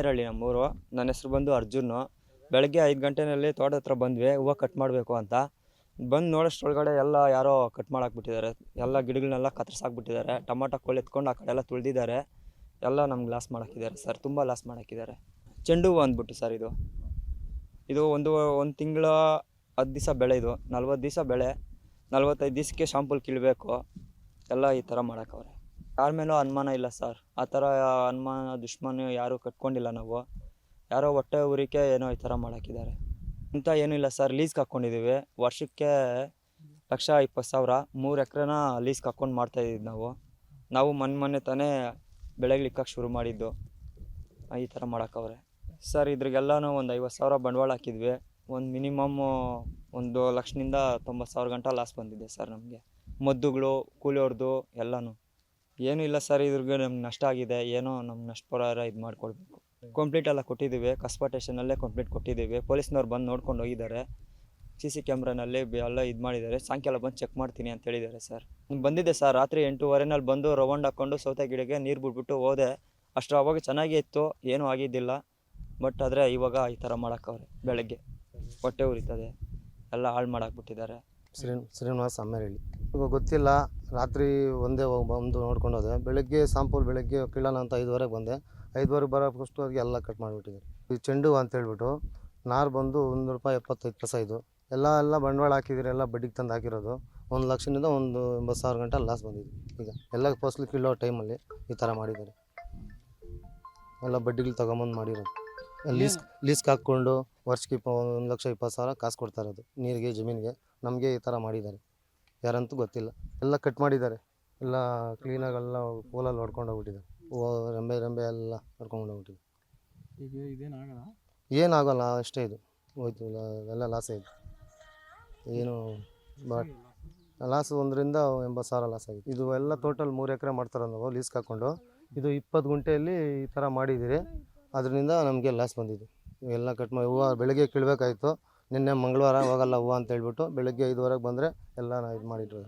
ಅಮ್ಮೇರಹಳ್ಳಿ ನಮ್ಮೂರು. ನನ್ನ ಹೆಸರು ಬಂದು ಅರ್ಜುನ್ ಬೆಳಗ್ಗೆ ಐದು ಗಂಟೆನಲ್ಲಿ ತೋಟದ ಹತ್ರ ಬಂದ್ವಿ. ಹೂವು ಕಟ್ ಮಾಡಬೇಕು ಅಂತ. ಬಂದು ನೋಡೋಷ್ಟ್ರೊಳಗಡೆ ಎಲ್ಲ ಯಾರೋ ಕಟ್ ಮಾಡಾಕ್ಬಿಟ್ಟಿದ್ದಾರೆ. ಎಲ್ಲ ಗಿಡಗಳನ್ನೆಲ್ಲ ಕತ್ತರಿಸಾಕ್ಬಿಟ್ಟಿದ್ದಾರೆ. ಟೊಮಾಟೊ ಕೋಳಿ ಎತ್ಕೊಂಡು ಆ ಕಡೆ ಎಲ್ಲ ತುಳಿದಿದ್ದಾರೆ. ಎಲ್ಲ ನಮ್ಗೆ ಲಾಸ್ ಮಾಡಾಕಿದ್ದಾರೆ ಸರ್ ತುಂಬ ಲಾಸ್ ಮಾಡಾಕಿದ್ದಾರೆ. ಚೆಂಡು ಹೂವು ಅಂದ್ಬಿಟ್ಟು ಸರ್ ಇದು. ಇದು ಒಂದು ಒಂದು ತಿಂಗಳ ಹತ್ತು ದಿವಸ ಬೆಳೆ ಇದು. ನಲ್ವತ್ತು ದಿವಸ ಬೆಳೆ. ನಲ್ವತ್ತೈದು ದಿವಸಕ್ಕೆ ಶಾಂಪುಲ್ ಕೀಳಬೇಕು. ಎಲ್ಲ ಈ ಥರ ಮಾಡಕ್ಕವ್ರೆ ಯಾರ ಮೇಲೂ ಅನುಮಾನ ಇಲ್ಲ ಸರ್. ಆ ಥರ ಅನುಮಾನ ದುಶ್ಮನ ಯಾರೂ ಕಟ್ಕೊಂಡಿಲ್ಲ ನಾವು. ಯಾರೋ ಹೊಟ್ಟೆ ಊರಿಕೆ ಏನೋ ಈ ಥರ ಮಾಡಾಕಿದ್ದಾರೆ. ಇಂಥ ಏನೂ ಇಲ್ಲ ಸರ್. ಲೀಸ್ಗೆ ಹಾಕ್ಕೊಂಡಿದ್ದೀವಿ ವರ್ಷಕ್ಕೆ ಲಕ್ಷ ಇಪ್ಪತ್ತು ಸಾವಿರ. ಮೂರು ಎಕ್ರೆನ ಲೀಸ್ಗೆ ಹಾಕ್ಕೊಂಡು ಮಾಡ್ತಾಯಿದ್ದೀವಿ ನಾವು. ನಾವು ಮೊನ್ನೆ ಮೊನ್ನೆ ತಾನೇ ಬೆಳೆಗಳಿಕ್ಕಕ್ಕೆ ಶುರು ಮಾಡಿದ್ದು. ಈ ಥರ ಮಾಡೋಕ್ಕವ್ರೆ ಸರ್, ಇದ್ರಿಗೆಲ್ಲನೂ ಒಂದು ಐವತ್ತು ಸಾವಿರ ಬಂಡವಾಳ ಹಾಕಿದ್ವಿ. ಒಂದು ಮಿನಿಮಮ್ ಒಂದು ಲಕ್ಷದಿಂದ ತೊಂಬತ್ತು ಸಾವಿರ ಗಂಟ ಲಾಸ್ ಬಂದಿದೆ ಸರ್ ನಮಗೆ. ಮದ್ದುಗಳು ಕೂಲಿಯವ್ರದ್ದು ಎಲ್ಲನೂ. ಏನೂ ಇಲ್ಲ ಸರ್, ಇದ್ರಿಗೆ ನಮ್ಗೆ ನಷ್ಟ ಆಗಿದೆ. ಏನೋ ನಮ್ಗೆ ನಷ್ಟ ಪರಿಹಾರ ಇದು ಮಾಡಿಕೊಡ್ಬೇಕು. ಕಂಪ್ಲೀಟ್ ಎಲ್ಲ ಕೊಟ್ಟಿದ್ದೀವಿ. ಕಸ್ಬಾ ಕಂಪ್ಲೀಟ್ ಕೊಟ್ಟಿದ್ದೀವಿ. ಪೊಲೀಸ್ನವ್ರು ಬಂದು ನೋಡ್ಕೊಂಡು ಹೋಗಿದ್ದಾರೆ. ಸಿ ಸಿ ಕ್ಯಾಮ್ರಾನಲ್ಲಿ ಎಲ್ಲ ಇದು ಮಾಡಿದ್ದಾರೆ. ಸಾಯಂಕಾಲ ಬಂದು ಚೆಕ್ ಮಾಡ್ತೀನಿ ಅಂತ ಹೇಳಿದ್ದಾರೆ ಸರ್. ಬಂದಿದ್ದೆ ಸರ್. ರಾತ್ರಿ ಎಂಟೂವರೆನಲ್ಲಿ ಬಂದು ರೌಂಡ್ ಹಾಕ್ಕೊಂಡು ಸೌತೆ ಗಿಡಕ್ಕೆ ನೀರು ಬಿಟ್ಬಿಟ್ಟು ಹೋದೆ. ಅಷ್ಟು ಅವಾಗ ಚೆನ್ನಾಗೇ ಇತ್ತು. ಏನೂ ಆಗಿದ್ದಿಲ್ಲ. ಬಟ್ ಆದರೆ ಇವಾಗ ಈ ಥರ ಮಾಡೋಕ್ಕವ್ರೆ ಬೆಳಗ್ಗೆ ಹೊಟ್ಟೆ ಉರಿತದೆ. ಎಲ್ಲ ಹಾಳು ಮಾಡಾಕ್ಬಿಟ್ಟಿದ್ದಾರೆ. ಶ್ರೀ ಶ್ರೀನಿವಾಸ್ ಅಮ್ಮೇರಹಳ್ಳಿ ಇವಾಗ ಗೊತ್ತಿಲ್ಲ. ರಾತ್ರಿ ಒಂದೇ ಒಂದು ಬಂದು ನೋಡ್ಕೊಂಡು ಹೋದೆ. ಬೆಳಗ್ಗೆ ಸಾಂಪಲ್ ಬೆಳಗ್ಗೆ ಕೀಳೋಣ ಅಂತ ಐದುವರೆಗೆ ಬಂದೆ. ಐದುವರೆಗೆ ಬರೋಷ್ಟು ಅವ್ರಿಗೆ ಎಲ್ಲ ಕಟ್ ಮಾಡಿಬಿಟ್ಟಿದ್ದಾರೆ. ಈ ಚೆಂಡು ಅಂತ ಹೇಳ್ಬಿಟ್ಟು ನಾರು ಬಂದು ಒಂದು ರೂಪಾಯಿ ಎಪ್ಪತ್ತೈದು ಪೈಸ ಇದು. ಎಲ್ಲ ಎಲ್ಲ ಬಂಡವಾಳ ಹಾಕಿದ್ದೀರಿ, ಎಲ್ಲ ಬಡ್ಡಿಗೆ ತಂದು ಹಾಕಿರೋದು. ಒಂದು ಲಕ್ಷದಿಂದ ಒಂದು ಎಂಬತ್ತು ಸಾವಿರ ಗಂಟೆ ಲಾಸ್ ಬಂದಿದೆ. ಈಗ ಎಲ್ಲ ಫಸಲು ಕೀಳೋ ಟೈಮಲ್ಲಿ ಈ ಥರ ಮಾಡಿದ್ದಾರೆ. ಎಲ್ಲ ಬಡ್ಡಿಗಳು ತೊಗೊಂಬಂದು ಮಾಡಿರೋದು. ಲೀಸ್ ಲೀಸ್ಗೆ ಹಾಕ್ಕೊಂಡು ವರ್ಷಕ್ಕೆ ಇಪ್ಪ, ಒಂದು ಲಕ್ಷ ಇಪ್ಪತ್ತು ಸಾವಿರ ಕಾಸು ಕೊಡ್ತಾ ಇರೋದು. ನೀರಿಗೆ, ಜಮೀನಿಗೆ. ನಮಗೆ ಈ ಥರ ಮಾಡಿದ್ದಾರೆ. ಯಾರಂತೂ ಗೊತ್ತಿಲ್ಲ. ಎಲ್ಲ ಕಟ್ ಮಾಡಿದ್ದಾರೆ. ಎಲ್ಲ ಕ್ಲೀನಾಗೆಲ್ಲ ಪೋಲಲ್ಲಿ ಹೊಡ್ಕೊಂಡು ಹೋಗ್ಬಿಟ್ಟಿದ್ದಾರೆ. ಓ ರೆಂಬೆ ರೆಂಬೆ ಎಲ್ಲ ಹೊಡ್ಕೊಂಡು ಹೋಗ್ಬಿಟ್ಟಿದೆ ಈಗ ಇದೇನಾಗಲ್ಲ ಏನಾಗಲ್ಲ ಅಷ್ಟೇ ಇದು. ಹೋಯ್ತು ಎಲ್ಲ- ಲಾಸ್ ಆಯಿತು ಏನು ಬಟ್ ಲಾಸ್ ಒಂದರಿಂದ ಎಂಬತ್ತು ಸಾವಿರ ಲಾಸ್ ಆಗಿದೆ. ಇದು ಎಲ್ಲ ಟೋಟಲ್ ಮೂರು ಎಕರೆ ಮಾಡ್ತಾರೆ ನಾವು ಲೀಸ್ಗೆ ಹಾಕ್ಕೊಂಡು ಇದು ಇಪ್ಪತ್ತು ಗುಂಟೆಯಲ್ಲಿ ಈ ಥರ ಮಾಡಿದ್ದೀರಿ. ಅದರಿಂದ ನಮಗೆ ಲಾಸ್ ಬಂದಿದೆ. ಎಲ್ಲ ಕಟ್ ಮಾಡಿ ಹೂವು ಬೆಳಗ್ಗೆ ಕೀಳ್ಬೇಕಾಯ್ತು. ನಿನ್ನೆ ಮಂಗಳವಾರ ಹೋಗಲ್ಲ ಹೂವು ಅಂತ ಹೇಳ್ಬಿಟ್ಟು ಬೆಳಗ್ಗೆ ಐದುವರೆಗೆ ಬಂದರೆ ಎಲ್ಲ ಇದು ಮಾಡಿಟ್ರು.